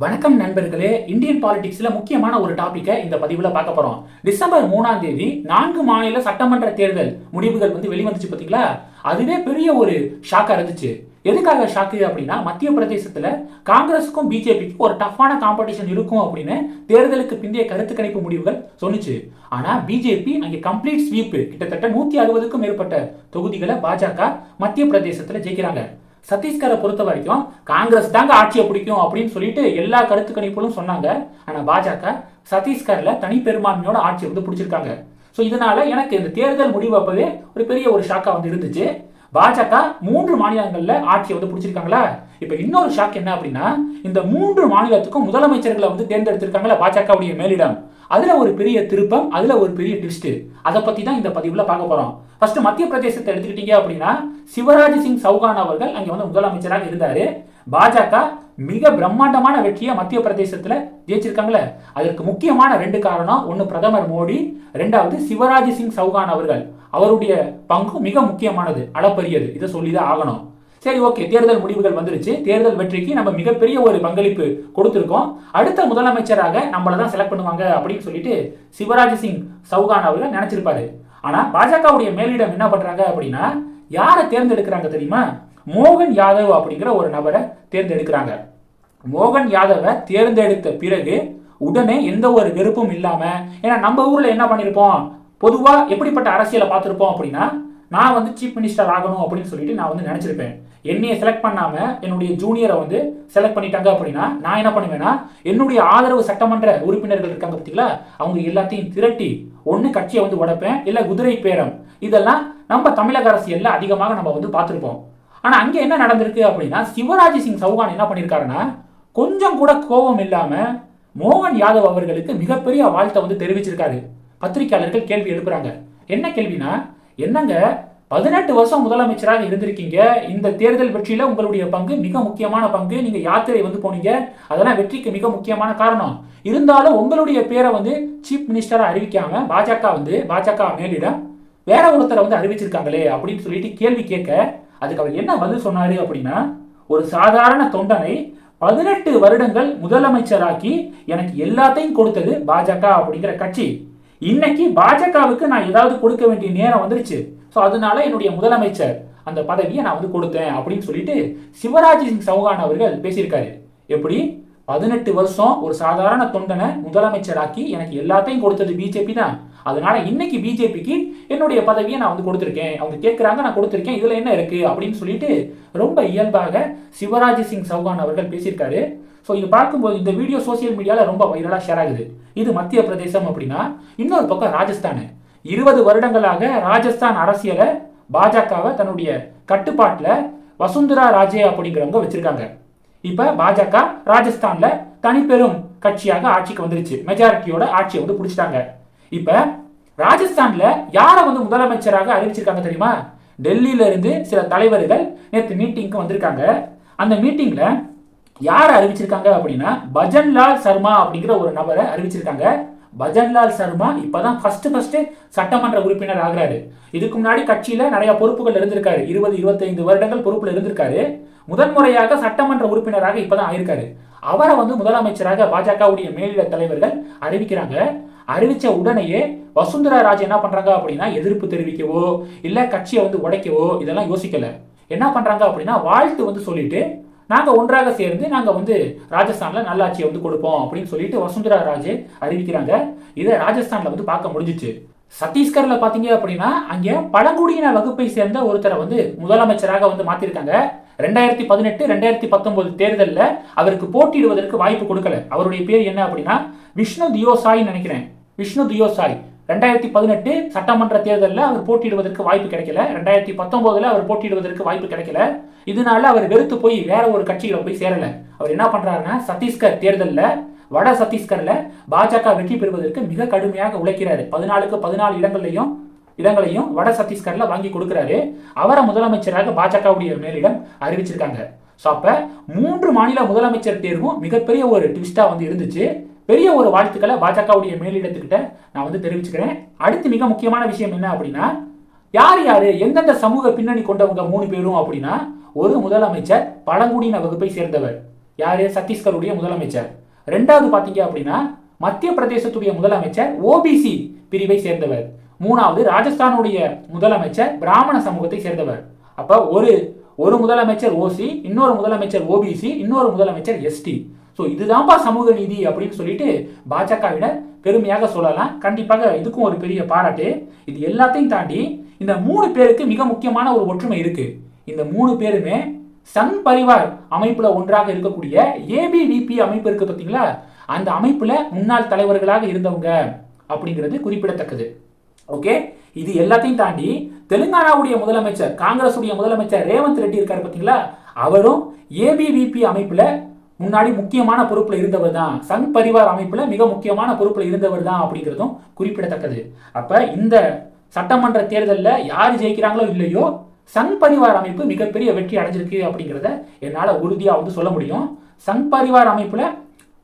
வணக்கம் நண்பர்களே. இந்தியன் பாலிடிக்ஸில் முக்கியமான ஒரு டாப்பிக்கை இந்த பதிவில் பார்க்க போகிறோம் டிசம்பர் மூணாம் தேதி நான்கு மாநில சட்டமன்ற தேர்தல் முடிவுகள் வந்து வெளிவந்துச்சு பார்த்தீங்களா அதுவே பெரிய ஒரு ஷாக்காக இருந்துச்சு. எதுக்காக ஷாக்கு அப்படின்னா மத்திய பிரதேசத்தில் காங்கிரஸுக்கும் பிஜேபிக்கும் ஒரு டஃப்பான காம்படிஷன் இருக்கும் அப்படின்னு தேர்தலுக்கு பிந்தைய கருத்து கணிப்பு முடிவுகள் சொன்னிச்சு. ஆனால் பிஜேபி அங்கே கம்ப்ளீட் ஸ்வீப்பு கிட்டத்தட்ட நூற்றி அறுபதுக்கும் மேற்பட்ட தொகுதிகளை பாஜக மத்திய பிரதேசத்தில் ஜெயிக்கிறாங்க. சத்தீஸ்கரை பொறுத்த வரைக்கும் காங்கிரஸ் தாங்க ஆட்சியை பிடிக்கும் அப்படின்னு சொல்லிட்டு எல்லா கருத்து கணிப்புகளும் சொன்னாங்க. ஆனால் பாஜக சத்தீஸ்கரில் தனி பெரும்பான்மையோட ஆட்சியை வந்து பிடிச்சிருக்காங்க. ஸோ இதனால எனக்கு இந்த தேர்தல் முடிவு அப்பவே ஒரு பெரிய ஒரு ஷாக்காக வந்து இருந்துச்சு. பாஜக மூன்று மாநிலங்களில் ஆட்சியை வந்து பிடிச்சிருக்காங்களா? இப்போ இன்னொரு ஷாக் என்ன அப்படின்னா இந்த மூன்று மாநிலத்துக்கும் முதலமைச்சர்களை வந்து தேர்ந்தெடுத்திருக்காங்களா பாஜகவுடைய மேலிடம். அதுல ஒரு பெரிய திருப்பம் அதுல ஒரு பெரிய ட்விஸ்ட் அதை பத்தி தான் இந்த பதிவுல பார்க்க போறோம். ஃபர்ஸ்ட் மத்திய பிரதேசத்தை எடுத்துக்கிட்டீங்க அப்படின்னா சிவராஜ் சிங் சௌகான் அவர்கள் அங்கே வந்து முதலமைச்சராக இருந்தார். பாஜக மிக பிரம்மாண்டமான வெற்றியை மத்திய பிரதேசத்தில் ஜெயிச்சிருக்காங்களே. அதற்கு முக்கியமான ரெண்டு காரணம் ஒன்று பிரதமர் மோடி ரெண்டாவது சிவராஜ் சிங் சௌகான் அவர்கள். அவருடைய பங்கு மிக முக்கியமானது அளப்பரியது. இதை சொல்லிதான் ஆகணும். சரி ஓகே தேர்தல் முடிவுகள் வந்துருச்சு. தேர்தல் வெற்றிக்கு நம்ம மிகப்பெரிய ஒரு பங்களிப்பு கொடுத்துருக்கோம். அடுத்த முதலமைச்சராக நம்மளை தான் செலக்ட் பண்ணுவாங்க அப்படின்னு சொல்லிட்டு சிவராஜ் சிங் சௌகான் அவர்கள் நினைச்சிருப்பாரு. ஆனால் பாஜகவுடைய மேலிடம் என்ன பண்ணுறாங்க அப்படின்னா யாரை தேர்ந்தெடுக்கிறாங்க தெரியுமா? மோகன் யாதவ் அப்படிங்கிற ஒரு நபரை தேர்ந்தெடுக்கிறாங்க. மோகன் யாதவை தேர்ந்தெடுத்த பிறகு உடனே எந்த ஒரு வெறுப்பும் இல்லாமல் ஏன்னா நம்ம ஊரில் என்ன பண்ணியிருப்போம் பொதுவாக எப்படிப்பட்ட அரசியலை பார்த்துருப்போம் அப்படின்னா நான் வந்து சீஃப் மினிஸ்டர் ஆகணும் அப்படின்னு சொல்லிட்டு நான் வந்து நினச்சிருப்பேன். என்னையை செலக்ட் பண்ணாம என்னுடைய ஜூனியரை வந்து செலக்ட் பண்ணிட்டாங்க அப்படின்னா நான் என்ன பண்ணுவேன்னா என்னுடைய ஆதரவு சட்டமன்ற உறுப்பினர்கள் இருக்காங்க பார்த்தீங்களா அவங்க எல்லாத்தையும் திரட்டி ஒன்று கட்சியை வந்து உடைப்பேன் இல்லை குதிரை பேரம். இதெல்லாம் நம்ம தமிழக அரசியலில் அதிகமாக நம்ம வந்து பார்த்துருப்போம். ஆனால் அங்கே என்ன நடந்திருக்கு அப்படின்னா சிவராஜ் சிங் சௌகான் என்ன பண்ணியிருக்காருன்னா கொஞ்சம் கூட கோபம் இல்லாமல் மோகன் யாதவ் அவர்களுக்கு மிகப்பெரிய வாழ்த்தை வந்து தெரிவிச்சிருக்காரு. பத்திரிகையாளர்கள் கேள்வி எழுப்புறாங்க. என்ன கேள்வினா என்னங்க? பதினெட்டு வருஷம் முதலமைச்சராக இருந்திருக்கீங்க. இந்த தேர்தல் வெற்றியில உங்களுடைய பங்கு மிக முக்கியமான பங்கு. நீங்க யாத்திரை வந்து போனீங்க. அதெல்லாம் வெற்றிக்கு மிக முக்கியமான காரணம். இருந்தாலும் உங்களுடைய பேரை வந்து சீஃப் மினிஸ்டரா அறிவிக்காம பாஜக வந்து பாஜக மேலிடம் வேற ஒருத்தரை வந்து அறிவிச்சிருக்காங்களே அப்படின்னு சொல்லிட்டு கேள்வி கேட்க அதுக்கு அவர் என்ன பதில் சொன்னாரு அப்படின்னா ஒரு சாதாரண தொண்டனை பதினெட்டு வருடங்கள் முதலமைச்சராக்கி எனக்கு எல்லாத்தையும் கொடுத்தது பாஜக அப்படிங்கிற கட்சி. இன்னைக்கு பாஜகவுக்கு நான் ஏதாவது கொடுக்க வேண்டிய நேரம் வந்துருச்சு. ஸோ அதனால என்னுடைய முதலமைச்சர் அந்த பதவியை நான் வந்து கொடுத்தேன் அப்படின்னு சொல்லிட்டு சிவராஜ் சிங் சௌகான் அவர்கள் பேசியிருக்காரு. எப்படி? பதினெட்டு வருஷம் ஒரு சாதாரண தொண்டனை முதலமைச்சராக்கி எனக்கு எல்லாத்தையும் கொடுத்தது பிஜேபி தான். அதனால இன்னைக்கு பிஜேபிக்கு என்னுடைய பதவியை நான் வந்து கொடுத்துருக்கேன். அவங்க கேட்குறாங்க நான் கொடுத்துருக்கேன். இதில் என்ன இருக்கு? அப்படின்னு சொல்லிட்டு ரொம்ப இயல்பாக சிவராஜ் சிங் சௌகான் அவர்கள் பேசியிருக்காரு. ஸோ இது பார்க்கும்போது இந்த வீடியோ சோசியல் மீடியாவில் ரொம்ப வைரலாக ஷேர் ஆகுது. இது மத்திய பிரதேசம் அப்படின்னா இன்னொரு பக்கம் ராஜஸ்தான். இருபது வருடங்களாக ராஜஸ்தான் அரசியலை பாஜகவை தன்னுடைய கட்டுப்பாட்டில் வசுந்தரா ராஜே அப்படிங்கிறவங்க வச்சிருக்காங்க. இப்போ பாஜக ராஜஸ்தானில் தனிப்பெரும் கட்சியாக ஆட்சிக்கு வந்துருச்சு. மெஜாரிட்டியோட ஆட்சியை வந்து பிடிச்சிட்டாங்க. இப்போ ராஜஸ்தான்ல யாரை வந்து முதலமைச்சராக அறிவிச்சிருக்காங்க தெரியுமா? டெல்லியில இருந்து சில தலைவர்கள் நேற்று மீட்டிங்க்கு வந்திருக்காங்க. அந்த மீட்டிங்ல யார் அறிவிச்சிருக்காங்க அப்படின்னா பஜன்லால் சர்மா அப்படிங்கிற ஒரு நபரை அறிவிச்சிருக்காங்க. பஜன்லால் சர்மா இப்பதான் ஃபர்ஸ்ட் ஃபர்ஸ்ட் சட்டமன்ற உறுப்பினர் ஆகிறாரு. இதுக்கு முன்னாடி கட்சியில நிறைய பொறுப்புகள் இருந்திருக்காரு. இருபது இருபத்தைந்து வருடங்கள் பொறுப்புல இருந்திருக்காரு. முதன்முறையாக சட்டமன்ற உறுப்பினராக இப்பதான் ஆயிருக்காரு. அவரை வந்து முதலமைச்சராக பாஜகவுடைய மேலிட தலைவர்கள் அறிவிக்கிறாங்க. அறிவிச்ச உடனேயே வசுந்தரா ராஜ் என்ன பண்றாங்க அப்படின்னா எதிர்ப்பு தெரிவிக்கவோ இல்ல கட்சியை வந்து உடைக்கவோ இதெல்லாம் யோசிக்கல. என்ன பண்றாங்க அப்படின்னா வாழ்த்து வந்து சொல்லிட்டு நாங்கள் ஒன்றாக சேர்ந்து நாங்கள் வந்து ராஜஸ்தானில் நல்லாட்சியை வந்து கொடுப்போம் அப்படின்னு சொல்லிட்டு வசுந்தரா ராஜே அறிவிக்கிறாங்க. இதை ராஜஸ்தானில் வந்து பார்க்க முடிஞ்சிச்சு. சத்தீஸ்கரில் பார்த்தீங்க அப்படின்னா அங்கே பழங்குடியின வகுப்பை சேர்ந்த ஒருத்தரை வந்து முதலமைச்சராக வந்து மாற்றிருக்காங்க ரெண்டாயிரத்தி பதினெட்டு ரெண்டாயிரத்தி பத்தொன்பது தேர்தலில் அவருக்கு போட்டியிடுவதற்கு வாய்ப்பு கொடுக்கல. அவருடைய பேர் என்ன அப்படின்னா விஷ்ணு தியோசாய் நினைக்கிறேன். விஷ்ணு தியோசாய். ரெண்டாயிரத்தி பதினெட்டு சட்டமன்ற தேர்தலில் அவர் போட்டியிடுவதற்கு வாய்ப்பு கிடைக்கல. ரெண்டாயிரத்தி பத்தொன்பதுல அவர் போட்டியிடுவதற்கு வாய்ப்பு கிடைக்கல. இதனால அவர் வெறுத்து போய் வேற ஒரு கட்சியில போய் சேரல. அவர் என்ன பண்றாருன்னா சத்தீஸ்கர் தேர்தலில் வட சத்தீஸ்கர்ல பாஜக வெற்றி பெறுவதற்கு மிக கடுமையாக உழைக்கிறாரு. பதினாலுக்கு பதினாலு இடங்கள்லையும் இடங்களையும் வட சத்தீஸ்கர்ல வாங்கி கொடுக்கிறாரு. அவரை முதலமைச்சராக பாஜகவுடைய மேலிடம் அறிவிச்சிருக்காங்க. ஸோ அப்போ மூன்று மாநில முதலமைச்சர் தேர்வும் மிகப்பெரிய ஒரு ட்விஸ்டாக வந்து இருந்துச்சு. பெரிய ஒரு வாழ்த்துக்களை பாஜகவுடைய மேலிடத்துக்கிட்ட நான் வந்து தெரிவிச்சுக்கிறேன். அடுத்து மிக முக்கியமான விஷயம் என்ன அப்படின்னா யார் யார் எந்தெந்த சமூக பின்னணி கொண்டவங்க மூணு பேரும் அப்படின்னா ஒரு முதலமைச்சர் பழங்குடியின வகுப்பை சேர்ந்தவர். யார்? சத்தீஸ்கருடைய முதலமைச்சர். ரெண்டாவது பார்த்தீங்க அப்படின்னா மத்திய பிரதேசத்துடைய முதலமைச்சர் ஓபிசி பிரிவை சேர்ந்தவர். மூணாவது ராஜஸ்தானுடைய முதலமைச்சர் பிராமண சமூகத்தை சேர்ந்தவர். அப்போ ஒரு ஒரு முதலமைச்சர் ஓசி இன்னொரு முதலமைச்சர் ஓபிசி இன்னொரு முதலமைச்சர் எஸ்டி ஸோ இதுதான்ப்பா சமூக நீதி அப்படின்னு சொல்லிட்டு பாஜகவினர் பெருமையாக சொல்லலாம். கண்டிப்பாக இதுக்கும் ஒரு பெரிய பாராட்டு. இது எல்லாத்தையும் தாண்டி இந்த மூணு பேருக்கு மிக முக்கியமான ஒரு ஒற்றுமை இருக்கு. இந்த மூணு பேருமே சங் பரிவார் அமைப்புல ஒன்றாக இருக்கக்கூடிய ஏபிவிபி அமைப்பு இருக்கு பார்த்தீங்களா அந்த அமைப்புல முன்னாள் தலைவர்களாக இருந்தவங்க அப்படிங்கிறது குறிப்பிடத்தக்கது. ஓகே? இது எல்லாத்தையும் தாண்டி தெலுங்கானாவுடைய முதலமைச்சர் காங்கிரஸ் உடைய முதலமைச்சர் ரேவந்த் ரெட்டி இருக்காரு பார்த்தீங்களா அவரும் ஏபிவிபி அமைப்புல முன்னாடி முக்கியமான பொறுப்பில் இருந்தவர் தான். சங் பரிவார் அமைப்பில் மிக முக்கியமான பொறுப்பில் இருந்தவர் தான் அப்படிங்கிறதும் குறிப்பிடத்தக்கது. அப்போ இந்த சட்டமன்ற தேர்தலில் யார் ஜெயிக்கிறாங்களோ இல்லையோ சங் பரிவார் அமைப்பு மிகப்பெரிய வெற்றி அடைஞ்சிருக்கு அப்படிங்கிறத என்னால் உறுதியாக வந்து சொல்ல முடியும். சங் பரிவார் அமைப்பில்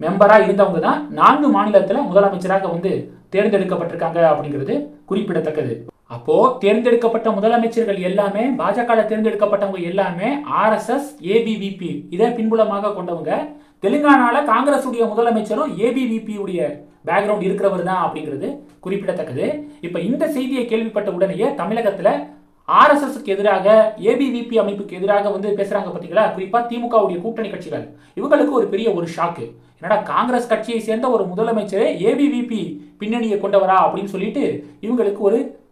மெம்பராக இருந்தவங்க தான் நான்கு மாநிலத்தில் முதலமைச்சராக வந்து தேர்ந்தெடுக்கப்பட்டிருக்காங்க அப்படிங்கிறது குறிப்பிடத்தக்கது. அப்போ தேர்ந்தெடுக்கப்பட்ட முதலமைச்சர்கள் எல்லாமே பாஜக தேர்ந்தெடுக்கப்பட்டவங்க எல்லாமே ஆர்எஸ்எஸ் ஏபிவிபி இதை பின்புலமாக கொண்டவங்க. தெலுங்கானால காங்கிரஸ் உடைய முதலமைச்சரும் ஏபிவிபி உடைய பேக்ரவுண்ட் இருக்கிறவர் தான் அப்படிங்கிறது குறிப்பிடத்தக்கது. இப்ப இந்த செய்தியை கேள்விப்பட்ட உடனேயே தமிழகத்துல ஆர்எஸ்எஸ்க்கு எதிராக ஏபிவிபி அமைப்புக்கு எதிராக வந்து பேசுறாங்க பார்த்தீங்களா குறிப்பா திமுகவுடைய கூட்டணி கட்சிகள். இவங்களுக்கு ஒரு பெரிய ஒரு ஷாக்கு என்னடா காங்கிரஸ் கட்சியை சேர்ந்த ஒரு முதலமைச்சரே ஏபிவிபி பின்னணியை கொண்டவரா அப்படின்னு சொல்லிட்டு இவங்களுக்கு ஒரு